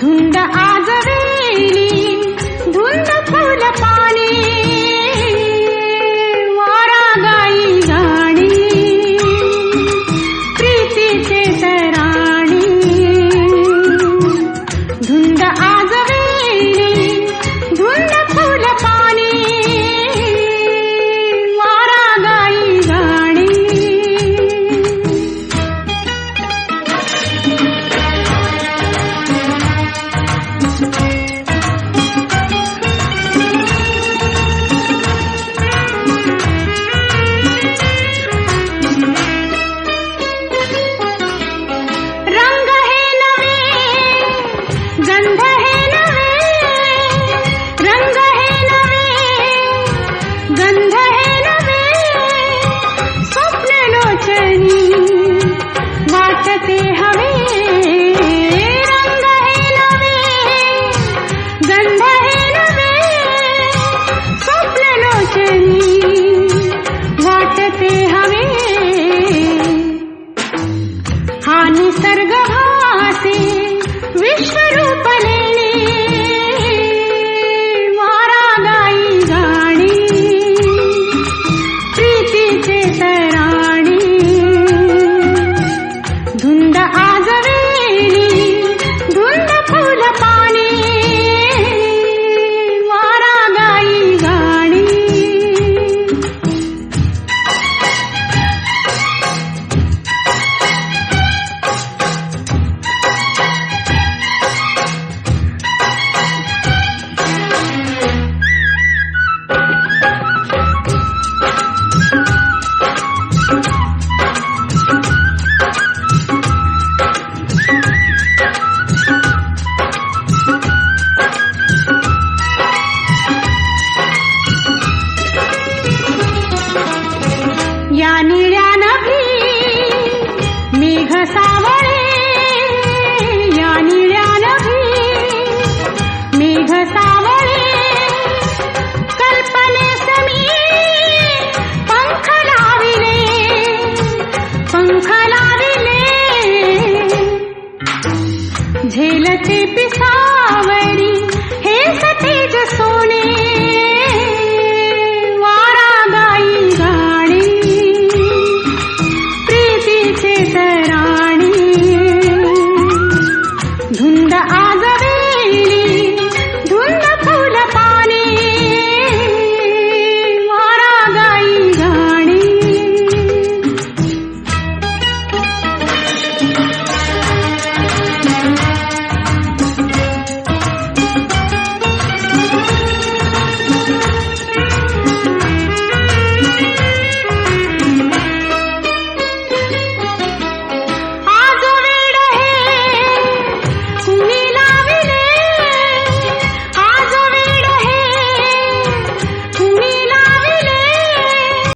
धुंद आजवे या निळ्या नभी मेघ सावळे. या निळ्या नभी मेघ सावळे. कल्पने समी पंख लाविले पंख लाविले. झेलचे पिसावळे